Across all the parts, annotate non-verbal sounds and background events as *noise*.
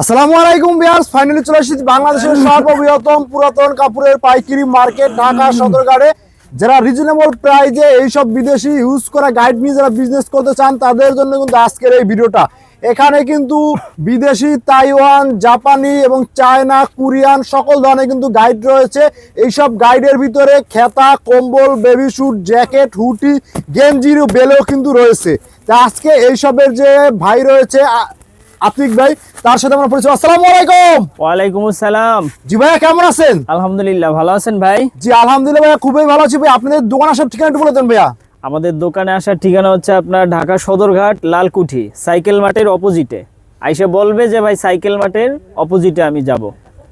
আসসালামু আলাইকুম বিয়ার্স ফাইনালি চলে এসেছি বাংলাদেশের সর্ববৃহত্তম পুরাতন কাপড়ের পাইকারি মার্কেট, ঢাকা, সদরঘাটে। যারা রিজনেবল প্রাইজে এইসব বিদেশি ইউজ করা গাইড নিয়ে যারা বিজনেস করতে চান, তাদের জন্য কিন্তু আজকের এই ভিডিওটা। এখানে কিন্তু বিদেশি, তাইওয়ান, জাপানি এবং চায়না, কোরিয়ান সকল ধরনের কিন্তু গাইড রয়েছে। এইসব গাইডের ভিতরে খেতা, কম্বল বেবি স্যুট জ্যাকেট হুটি গেঞ্জির বেলেও কিন্তু রয়েছে। তা আজকে এইসবের যে ভাই রয়েছে আতিক ভাই তার সাথে আমরা পরিচয়। আসসালামু আলাইকুম। ওয়ালাইকুম আসসালাম। জি ভাইয়া কেমন আছেন? আলহামদুলিল্লাহ ভালো আছেন ভাই? জি আলহামদুলিল্লাহ ভাইয়া খুবই ভালো আছি ভাই আপনাদের দোকান আসার ঠিকানা একটু বলে দেন ভাইয়া। আমাদের দোকানে আসার ঠিকানা হচ্ছে আপনার ঢাকা সদরঘাট লালকুঠি সাইকেল মাঠের অপোজিটে আইসে বলবে যে ভাই সাইকেল মাঠের অপোজিটে আমি যাব।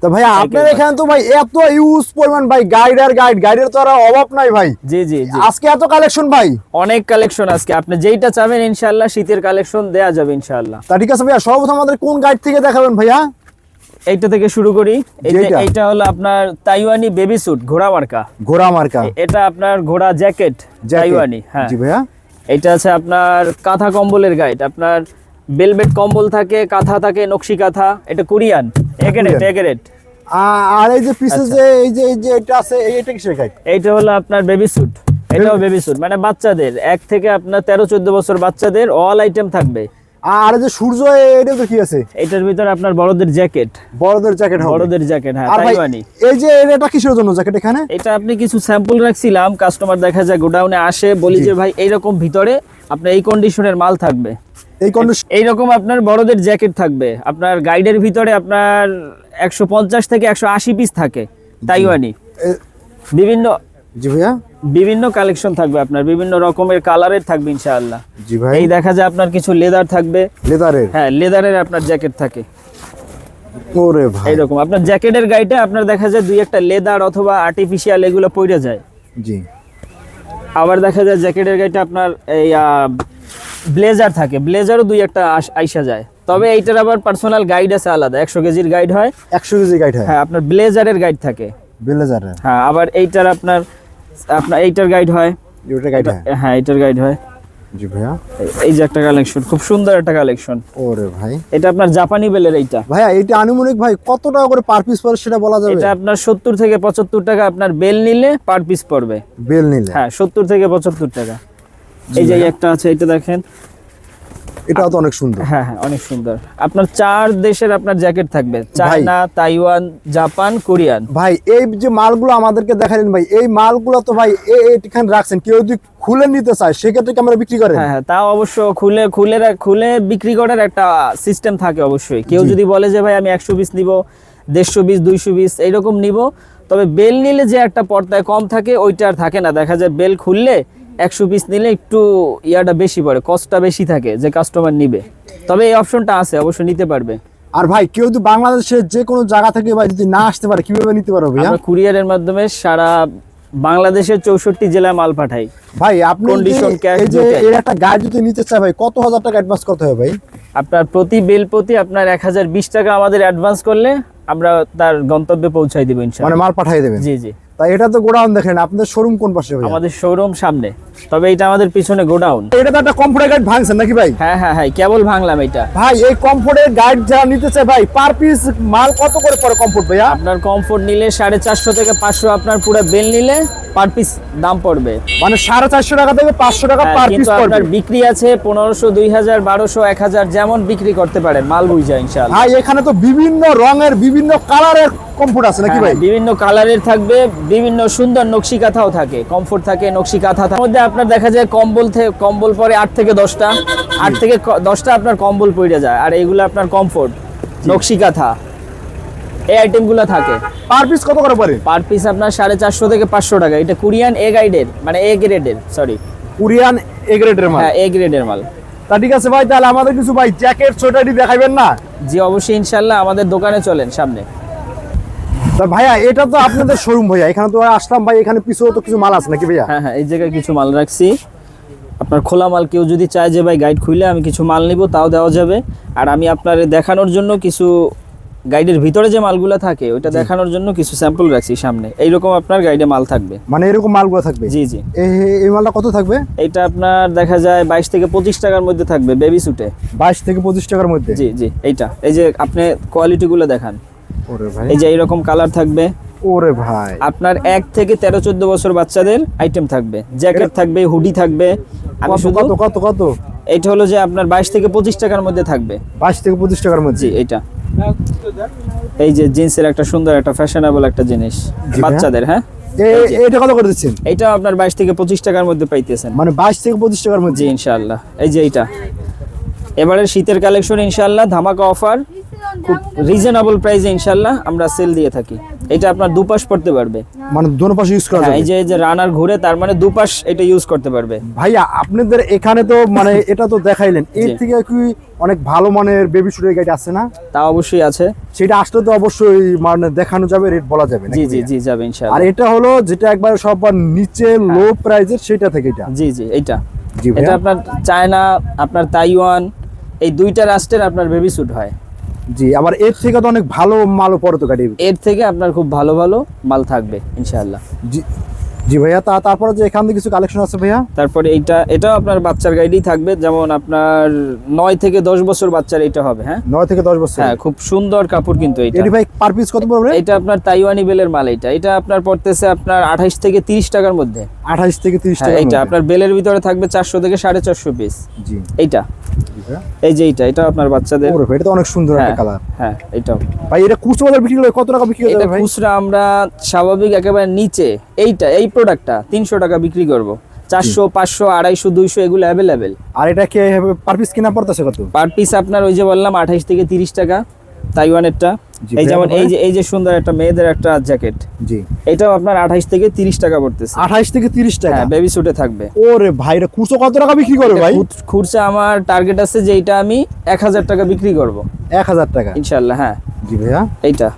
তো ভাইয়া আপনার এখানে তো ভাই এত ইউজ পরিমাণ ভাই গাইড আর গাইড গাইডের তো আর অভাব নাই ভাই। জি জি আজকে এত কালেকশন ভাই? অনেক কালেকশন আজকে। আপনি যেইটা চাবেন ইনশাআল্লাহ শীতের কালেকশন দেয়া যাবে ইনশাআল্লাহ। তা ঠিক আছে ভাইয়া সর্বপ্রথম আমাদের কোন গাইড থেকে দেখাবেন ভাইয়া? এইটা থেকে শুরু করি। এই এইটা হলো আপনার তাইওয়ানি বেবি স্যুট ঘোড়া মার্কা। ঘোড়া মার্কা। এটা আপনার ঘোড়া জ্যাকেট তাইওয়ানি হ্যাঁ। জি ভাইয়া। এটা আছে আপনার কাঁথা কম্বলের গাইড আপনার বেলবেট কম্বল থাকে কাঁথা থাকে নকশি কাঁথা। এটা কোরিয়ান। আর এই যে আচ্ছা। যে এই যে এই যে এটা আছে এই- এটা কিসের গাইড এইটা হলো আপনার বেবি স্যুট এটাও বেবি স্যুট মানে বাচ্চাদের। এক থেকে আপনার তেরো চোদ্দ বছর বাচ্চাদের অল আইটেম থাকবে। আর যে সূর্য এটা তো কি আছে? এটার ভিতরে আপনার বড়দের জ্যাকেট বড়দের জ্যাকেট হবে। বড়দের জ্যাকেট হ্যাঁ তাইওয়ানি এই যে এটা কিসের জন্য জ্যাকেট এখানে? এটা আপনি কিছু স্যাম্পল রাখছিলাম কাস্টমার দেখা যায় গোডাউনে আসে বলি যে ভাই এইরকম ভিতরে আপনার এই কন্ডিশনের মাল থাকবে। এই কন্ডিশন এইরকম আপনার বড়দের জ্যাকেট থাকবে। আপনার গাইডের ভিতরে আপনার একশো পঞ্চাশ থেকে একশো আশি পিস থাকে তাইওয়ানি। বিভিন্ন জি ভাইয়া। বিভিন্ন কালেকশন থাকবে আপনার বিভিন্ন রকমের কালারের থাকবে ইনশাআল্লাহ। জি ভাই। এই দেখা যায় আপনার কিছু লেদার থাকবে। লেদারের হ্যাঁ লেদারের আপনার জ্যাকেট থাকে। ওরে ভাই। এইরকম আপনার জ্যাকেটের গাইডে আপনার দেখা যায় দুই একটা লেদার অথবা আর্টিফিশিয়াল এগুলো পড়ে যায়। জি। আবার দেখা যায় জ্যাকেটের গাইডে আপনার এই ব্লেজার থাকে ব্লেজারও দুই একটা আইসা যায়। তবে এইটার আবার পার্সোনাল গাইড আছে আলাদা একশো কেজির গাইড হয় একশো কেজি গাইড হয়? হ্যাঁ আপনার ব্লেজারের গাইড থাকে। ব্লেজারের? হ্যাঁ আবার এইটার আপনার আপনার এইটার গাইড হয়। ওটা গাইড হয়? হ্যাঁ এইটার গাইড হয়। জি ভাইয়া। এই- যে একটা কালেকশন খুব সুন্দর একটা কালেকশন ওরে ভাই। এটা আপনার জাপানি বেলের এইটা। ভাইয়া এইটা আনুমানিক ভাই কত টাকা করে পার পিস পড়ে সেটা বলা যাবে? এটা আপনার সত্তর থেকে পঁচাত্তর টাকা আপনার বেল নিলে পার পিস পড়বে। বেল নিলে? হ্যাঁ সত্তর থেকে পঁচাত্তর টাকা। এই যে একটা আছে এটা দেখেন। এটাও তো অনেক সুন্দর। হ্যাঁ হ্যাঁ অনেক সুন্দর। আপনার চার দেশের আপনার জ্যাকেট থাকবে। China Taiwan Japan Korean. ভাই এই যে মালগুলো আমাদেরকে দেখালেন ভাই এই মালগুলো তো ভাই এখানে রাখছেন। কেউ যদি খুলে নিতে চায় সেক্ষেত্রে কি আমরা বিক্রি করেন? হ্যাঁ হ্যাঁ তাও অবশ্য খুলে খুলে খুলে বিক্রি করার একটা সিস্টেম থাকে অবশ্যই। কেউ যদি বলে যে ভাই আমি একশো পিস নিব দেড়শো পিস দুইশো পিস এইরকম নিব। তবে বেল নিলে যে একটা পর্দায় কম থাকে ওইটা আর থাকে না। দেখা যায় বেল খুললে একশো পিস নিলে একটু ইয়াটা বেশি পড়ে কস্টটা বেশি থাকে যে কাস্টমার নিবে। তবে এই অপশনটা আছে অবশ্যই নিতে পারবে। আর ভাই কেউ যদি বাংলাদেশের যে কোনো জায়গা থেকে ভাই যদি না আসতে পারে কীভাবে নিতে পারবে আমরা কুরিয়ারের মাধ্যমে সারা বাংলাদেশের চৌষট্টি জেলায় মাল পাঠাই। ভাই আপনি cash এই যে। এর একটা গাড়ি যদি নিতে চায় ভাই কত হাজার টাকা অ্যাডভান্স করতে হবে ভাই? আপনার প্রতি বেল প্রতি আপনার এক হাজার বিশ টাকা আমাদের অ্যাডভান্স করলে আমরা তার গন্তব্যে পৌঁছাই দিব মানে মাল পাঠিয়ে দেবেন? জি জি। তাই এটা তো গোডাউন দেখেন আপনাদের শোরুম কোন পাশে আমাদের শোরুম সামনে। তবে এটা আমাদের পিছনে গোডাউন। এটা তো একটা কমফোর্টের গাইড ভাঙছেন নাকি ভাই? হ্যাঁ হ্যাঁ হ্যাঁ কেবল ভাঙলাম এটা। ভাই এই কমফোর্টের গাইড যারা নিতে চায় ভাই পার পিস মাল কত করে পড়ে কমফোর্ট ভাইয়া? আপনার কমফোর্ট নিলে সাড়ে চারশো থেকে পাঁচশো আপনার পুরো বেল নিলে পার পিস দাম পড়বে। মানে সাড়ে চারশো টাকা থেকে পাঁচশো টাকা হ্যাঁ, পার পিস আপনার বিক্রি আছে পনেরোশো দুই হাজার বারোশো এক হাজার যেমন বিক্রি করতে পারেন মাল বুঝা ইনশাআল্লাহ। ভাই এখানে তো বিভিন্ন রঙের বিভিন্ন কালারের কমফোর্ট আছে নাকি ভাই? হ্যাঁ, বিভিন্ন কালারের থাকবে বিভিন্ন সুন্দর নকশি কাঁথাও থাকে কমফোর্ট থাকে নকশি কাঁথা থাকে মধ্যে আপনার দেখা যায় কম্বল থেকে কম্বল পরে আট থেকে দশটা আট থেকে দশটা আপনার কম্বল পড়ে যায় আর এইগুলো আপনার কমফোর্ট নকশি কাঁথা এই আইটেমগুলো থাকে। পার পিস কত করে পড়ে? পার পিস আপনার সাড়ে চারশো থেকে পাঁচশো টাকা এটা কোরিয়ান এ গাইডের মানে এ গ্রেডের সরি কোরিয়ান এ গ্রেডের মাল? হ্যাঁ এ গ্রেডের মাল। তা ঠিক আছে ভাই তাহলে আমাদের কিছু ভাই জ্যাকেট সোয়েটারটি দেখাবেন না? জি অবশ্যই ইনশাল্লাহ আমাদের দোকানে চলেন সামনে। তা ভাইয়া এটা তো আপনাদের শোরুম ভাইয়া। এখানে তো আসলাম ভাই এখানে পিছনে তো কিছু মাল আছে নাকি ভাইয়া? হ্যাঁ হ্যাঁ এই জায়গায় কিছু মাল রাখছি। আপনার খোলা মাল কেউ যদি চায় যে ভাই গাইড খুলে আমি কিছু মাল নিব তাও দেওয়া যাবে। আর আমি আপনার দেখানোর জন্য কিছু গাইডের ভিতরে যে মালগুলো থাকে ওইটা দেখানোর জন্য কিছু স্যাম্পল রাখছি সামনে। এইরকম আপনার গাইডে মাল থাকবে। মানে এরকম মালগুলো থাকবে? জি জি। এই মালটা কত থাকবে? এটা আপনার দেখা যায় বাইশ থেকে পঁচিশ টাকার মধ্যে থাকবে বেবি সুটে বাইশ থেকে পঁচিশ টাকার মধ্যে? জি জি এইটা। এই যে আপনি কোয়ালিটিগুলো দেখান। এই যে এইরকম কালার থাকবে। ওরে ভাই। আপনার এক থেকে তেরো চোদ্দ বছর বাচ্চাদের আইটেম থাকবে। জ্যাকেট থাকবে হুডি থাকবে। আমি শুধু কত কত কত? এইটা হলো যে আপনার বাইশ থেকে পঁচিশ টাকার মধ্যে থাকবে। বাইশ থেকে পঁচিশ টাকার মধ্যে? জি এইটা এই যে জিন্সের একটা সুন্দর একটা ফ্যাশনেবল একটা জিনিস। বাচ্চাদের হ্যাঁ? এটা কত করে দিচ্ছেন? এইটা আপনার বাইশ থেকে পঁচিশ টাকার মধ্যে পাইতেছেন। মানে বাইশ থেকে পঁচিশ টাকার মধ্যে? জি ইনশাআল্লাহ। এই যে এইটা। এবারে শীতের কালেকশন ইনশাল্লাহ ধামাকা অফার খুব রিজনেবল প্রাইসে ইনশাআল্লাহ আমরা সেল দিয়ে থাকি। এটা আপনার দুপাশ পড়তে পারবে। মানে দোনো পাশে ইউজ করা হ্যাঁ, যাবে। এই যে এই যে রানার ঘুরে তার মানে দুপাশ এটা ইউজ করতে পারবে। ভাইয়া আপনাদের এখানে তো মানে *laughs* এটা তো দেখাইলেন। এর থেকে কি অনেক ভালো মানের বেবি শুটের গাড়ি আছে না? তা অবশ্যই আছে। সেটা আসলে তো অবশ্যই মানে দেখানো যাবে রেট বলা যাবে জি জি জি যাবে ইনশাআল্লাহ। আর এটা হলো যেটা একবার সবার নিচে লো প্রাইজের সেটা থেকে এটা। জি জি এইটা। জি এটা আপনার চায়না আপনার তাইওয়ান এই দুইটা রাষ্ট্রের আপনার বেবি স্যুট হয়। জি আবার এর থেকে তো অনেক ভালো মালও পরতো গাড়ি এর থেকে আপনার খুব ভালো ভালো মাল থাকবে ইনশাল্লাহ জি জি ভাইয়া তা তারপরে যে এখান থেকে কিছু কালেকশন আছে ভাইয়া? তারপরে এইটা এটাও আপনার বাচ্চার গাইডেই থাকবে যেমন আপনার নয় থেকে দশ বছর বাচ্চার এটা হবে হ্যাঁ? নয় থেকে দশ বছর। হ্যাঁ খুব সুন্দর কাপড় কিন্তু এটা। এটি ভাই পার পিস কত পড়বে? এটা আপনার তাইওয়ানি বেলের মাল এটা। এটা আপনার পড়তেছে আপনার আঠাইশ থেকে তিরিশ টাকার মধ্যে। আঠাইশ থেকে তিরিশ হ্যাঁ, টাকা এইটা আপনার বেলের ভিতরে থাকবে চারশো থেকে সাড়ে চারশো পিস জি। এইটা। এই যে এইটা এটা আপনার বাচ্চাদের। এটা তো অনেক সুন্দর হ্যাঁ একটা কালার হ্যাঁ এটাও। ভাই এটা খুচরো বাজার বিক্রি করে কত টাকা বিক্রি করে এটা ভাই? খুচরা আমরা স্বাভাবিক একেবারে নিচে এইটা এই প্রোডাক্টটা তিনশো টাকা বিক্রি করব। চারশো পাঁচশো আড়াইশো দুইশো এগুলো অ্যাভেলেবেল আর এটা কে পার পিস কিনা পড়তেছে কত? পার পিস আপনার ওই যে বললাম আঠাইশ থেকে তিরিশ টাকা তাইওয়ানেরটা। এই যেমন এই যে এই যে সুন্দর একটা মেয়েদের একটা জ্যাকেট জি। এটাও আপনার আঠাইশ থেকে তিরিশ টাকা পড়তেছে। আঠাইশ থেকে তিরিশ টাকা? হ্যাঁ বেবি স্যুটে থাকবে। ওরে ভাই এটা খুচরো কত টাকা বিক্রি করে ভাই? খুচ- খুচরা আমার টার্গেট আছে যে এটা আমি এক হাজার টাকা বিক্রি করব। এক হাজার টাকা। ইনশাল্লাহ হ্যাঁ। জি ভাইয়া। এইটা।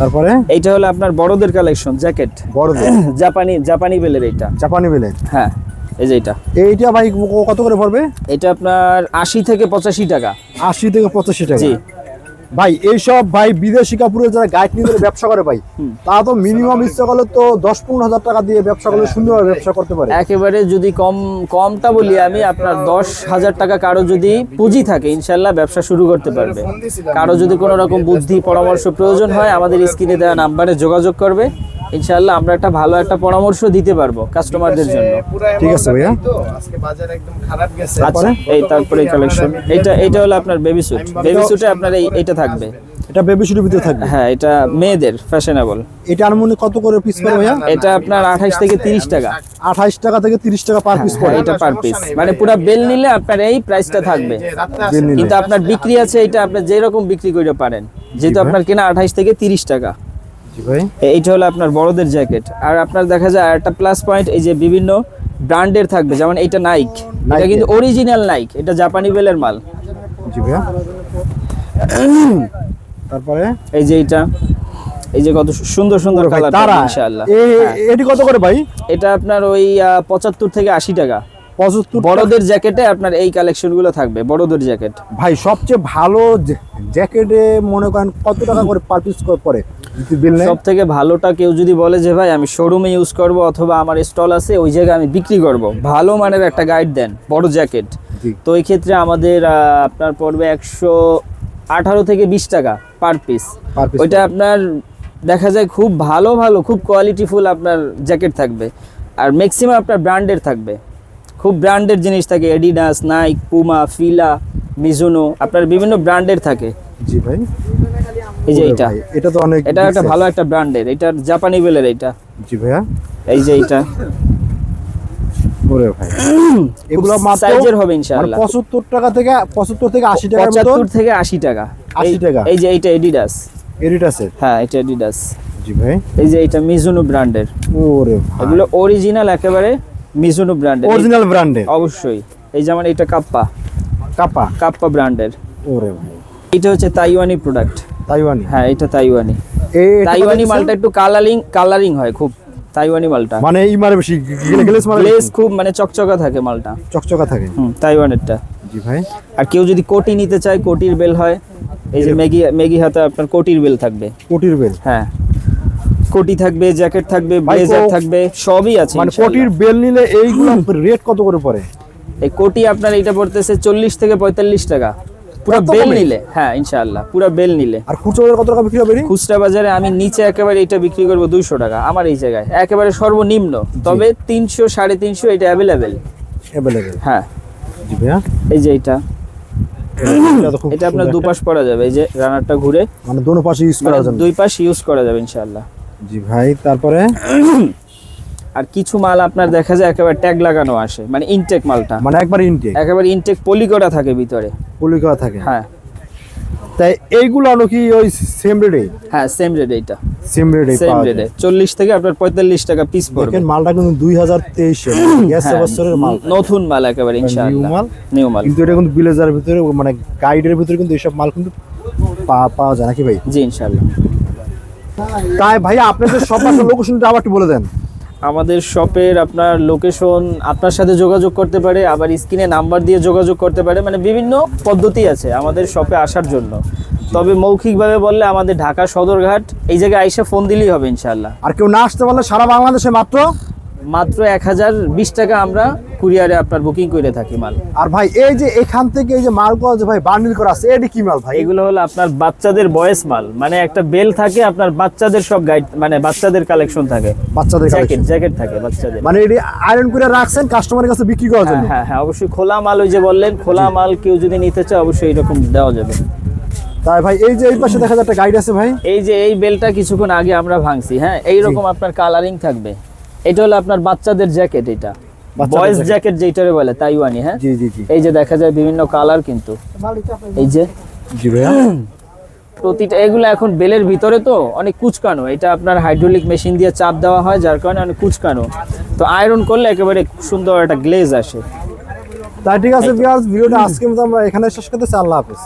তারপরে? এইটা হলো আপনার বড়দের কালেকশন জ্যাকেট বড়দের? *clears throat* জাপানি জাপানি বেলের এইটা। জাপানি বেলের? হ্যাঁ এই যে এটা এইটা ভাই কত করে পড়বে? এটা আপনার আশি থেকে পঁচাশি টাকা। আশি থেকে পঁচাশি টাকা। জি। ভাই এইসব ভাই বিদেশি কাপড়ের যারা গাইড নিয়ে ধরে ব্যবসা করে ভাই তা তো মিনিমাম ইচ্ছা করলে তো দশ পনেরো হাজার টাকা দিয়ে ব্যবসা করলে সুন্দরভাবে ব্যবসা করতে পারে। একেবারে যদি কম কমটা বলি আমি আপনার দশ হাজার টাকা কারও যদি পুঁজি থাকে ইনশাল্লাহ ব্যবসা শুরু করতে পারবে। কারও যদি কোনো রকম বুদ্ধি পরামর্শ প্রয়োজন হয় আমাদের স্ক্রিনে দেওয়া নাম্বারে যোগাযোগ করবে। ইনশাল্লাহ আমরা একটা ভালো একটা পরামর্শ দিতে পারব কাস্টমারদের জন্য। ঠিক আছে ভাইয়া। আজকে বাজার একদম খারাপ গেছে। আচ্ছা এই তারপরে কালেকশন এটা এটা হলো আপনার বেবি স্যুট বেবি স্যুটে আপনার এই এটা থাকবে। এটা বেবি শুটের ভিতরে থাকবে? হ্যাঁ এটা মেয়েদের ফ্যাশনেবল এটা আনুমানিক কত করে পিস পড়ে ভাইয়া? এটা আপনার আঠাইশ থেকে তিরিশ টাকা। আঠাইশ টাকা থেকে তিরিশ টাকা পার পিস পড়ে হ্যাঁ, এটা পার পিস মানে পুরো বেল নিলে আপনার এই প্রাইসটা থাকবে। কিন্তু আপনার বিক্রি আছে এটা আপনি যে রকম বিক্রি করতে পারেন। যেহেতু আপনার কেনা আঠাইশ থেকে তিরিশ টাকা। জি ভাই। এইটা হলো আপনার বড়দের জ্যাকেট। আর আপনার দেখা যায় একটা প্লাস পয়েন্ট এই যে বিভিন্ন ব্র্যান্ডের থাকবে যেমন এইটা নাইক এটা কিন্তু অরিজিনাল নাইক এটা জাপানি বেলের মাল। জি ভাইয়া। তারপরে? এই যে এইটা এই যে কত সুন্দর সুন্দর ভাই, কালার ইনশাআল্লাহ। এটি কত করে ভাই? এটা আপনার ওই পঁচাত্তর থেকে আশি টাকা। পঁচাত্তর বড়দের জ্যাকেটে আপনার এই কালেকশনগুলো থাকবে বড়দের জ্যাকেট। ভাই সবচেয়ে ভালো জ্যাকেটে মনে করেন কত টাকা করে পার পিস নেয় সব থেকে ভালোটা কেউ যদি বলে যে ভাই আমি শোরুমে ইউজ করব অথবা আমার স্টল আছে ওই জায়গায় আমি বিক্রি করব। ভালো মানের একটা গাইড দেন বড় জ্যাকেট তো এই ক্ষেত্রে আমাদের আপনার পড়বে একশো আঠারো থেকে বিশ টাকা পার পিস ওইটা আপনার দেখা যায় খুব ভালো ভালো খুব কোয়ালিটিফুল আপনার জ্যাকেট থাকবে। আর ম্যাক্সিমাম আপনার ব্র্যান্ডের থাকবে। খুব ব্র্যান্ডের জিনিস থাকে Adidas Nike Puma Fila Mizuno আপনার বিভিন্ন ব্র্যান্ডের থাকে। জি ভাই। এই যে ভাই, এটা তো অনেক এটা একটা ভালো একটা ব্র্যান্ডের এটা জাপানি বেলের এটা জি ভাইয়া। এই যে এইটা। ওরে ভাই। *clears throat* এগুলো মাত্র সাইজের হবে ইনশাআল্লাহ। পঁচাত্তর টাকা থেকে পঁচাত্তর থেকে আশি টাকার মতো থেকে আশি টাকা। 80 টাকা। এই যে এইটা এডিডাস এডিট হ্যাঁ এটা এডিডাস জি ভাই। এই যে এটা মিজুনো ব্র্যান্ডের ওরে ভাই। এগুলো অরিজিনাল একেবারে মিজুনো ব্র্যান্ডের অরিজিনাল ব্র্যান্ডের অবশ্যই। এই যেমন এটা কাপ্পা কাপা কাপ্পা ব্র্যান্ডের ওরে ভাই। এটা হচ্ছে তাইওয়ানি প্রোডাক্ট তাইওয়ানি? হ্যাঁ এটা তাইওয়ানি। এই তাইওয়ানি মালটা একটু কালারিং কালারিং হয় খুব তাইওয়ানি মালটা। মানে ই মারে বেশি গ্লেস গ্লেজ বেশি। খুব মানে চকচকা থাকে মালটা। চকচকা থাকে? হুম তাইওয়ানেরটা। জি ভাই। আর কেউ যদি কোটি নিতে চায় কোটির বেল হয় এই যে ম্যাগি ম্যাগি হাতে আপনার কোটির বেল থাকবে। কোটির বেল? হ্যাঁ। কোটি থাকবে জ্যাকেট থাকবে ব্লেজার থাকবে সবই আছে মানে কোটির বেল নিলে এইগুলো রেট কত করে পড়ে? এই কোটি আপনার এটা পড়তেছে চল্লিশ থেকে পঁয়তাল্লিশ টাকা। পুরো বেল নিলে হ্যাঁ ইনশাআল্লাহ পুরো বেল নিলে। আর খুচরো বাজারে কত টাকা বিক্রি হবে খুচরা বাজারে আমি নিচে একেবারে এটা বিক্রি করব দুইশো টাকা আমার এই জায়গায়। একেবারে সর্বনিম্ন তবে তিনশো সাড়ে তিনশো এটা অ্যাভেলেবেল Available। হ্যাঁ। জি ভাইয়া। এই যে এটা। এটা আপনার দুপাশ পরা যাবে এই যে রানারটা ঘুরে। মানে দোনো পাশে ইউজ মানে করার জন্য দুই পাশ ইউজ করা যাবে ইনশাআল্লাহ। জি ভাই তারপরে? *coughs* আর কিছু মাল আপনার দেখা যায় একেবারে ট্যাগ লাগানো আসে মানে ইনটেক মালটা। মানে একবার ইনটেক একেবারে ইনটেক পলি করা থাকে ভিতরে। পলি করা থাকে। হ্যাঁ। তাই এইগুলো আনো কি ওই সেম রেটে হ্যাঁ সেম রেট এইটা। সেম রেটে সেম রেটে যায়। চল্লিশ থেকে আপনার পঁয়তাল্লিশ টাকা পিস পড়বে। দেখেন মালটা কিন্তু দুই হাজার তেইশে গ্যাস বছরের মাল। নতুন মাল একেবারে ইনশাআল্লাহ। নিউ মাল? নিউ মাল। কিন্তু এটা কিন্তু বিলেজার ভিতরে মানে গাইডের ভিতরে কিন্তু এইসব মাল কিন্তু পাওয়া যায় নাকি ভাই? জি ইনশাআল্লাহ। তাই ভাই আপনাদের সব লোকেশনটা আবার একটু বলে দেন। আমাদের শপের আপনার লোকেশন আপনার সাথে যোগাযোগ করতে পারে আবার স্ক্রিনে নাম্বার দিয়ে যোগাযোগ করতে পারে মানে বিভিন্ন পদ্ধতি আছে আমাদের শপে আসার জন্য। তবে মৌখিকভাবে বললে আমাদের ঢাকা সদরঘাট এই জায়গায় আইসা ফোন দিলেই হবে ইনশাল্লাহ আর কেউ না আসতে পারলে সারা বাংলাদেশে মাত্র? মাত্র এক হাজার বিশ টাকা আমরা কুরিয়ারে আপনার বুকিং করে থাকি মাল। আর ভাই এই যে এখান থেকে এই যে মালগুলো যে ভাই বান্ডিল করা আছে এটি কি মাল ভাই? এগুলো হলো আপনার বাচ্চাদের বয়স মাল। মানে একটা বেল থাকে আপনার বাচ্চাদের সব গাইড মানে বাচ্চাদের কালেকশন থাকে। বাচ্চাদের জ্যাকেট জ্যাকেট থাকে বাচ্চাদের। মানে এটি আয়রন করে রাখছেন কাস্টমারের কাছে বিক্রি করার জন্য? হ্যাঁ হ্যাঁ অবশ্যই। খোলা মাল ওই যে বললেন খোলা মাল কেউ যদি নিতে চায় অবশ্যই এরকম দেওয়া যাবে। তাই ভাই এই যে এই পাশে দেখা একটা গাইড আছে ভাই। এই যে এই বেলটা কিছুক্ষণ আগে আমরা ভাঙছি হ্যাঁ এইরকম আপনার কালারিং থাকবে। এটা হলো আপনার বাচ্চাদের জ্যাকেট এটা। বয়েজ জ্যাকেট যেটারে বলে তাইওয়ানি হ্যাঁ? জি জি জি। এই যে দেখা যায় বিভিন্ন কালার কিন্তু। এই যে। জি ভাইয়া। প্রতিটা এগুলো এখন বেলের ভিতরে তো অনেক কুচকানো। এটা আপনার হাইড্রোলিক মেশিন দিয়ে চাপ দেওয়া হয় যার কারণে অনেক কুচকানো। তো আয়রন করলে একেবারে সুন্দর একটা গ্লেজ আসে। তাই ঠিক আছে ভিডিওটা আজকে আমরা এখানে শেষ করতেছি। আল্লাহ হাফেজ।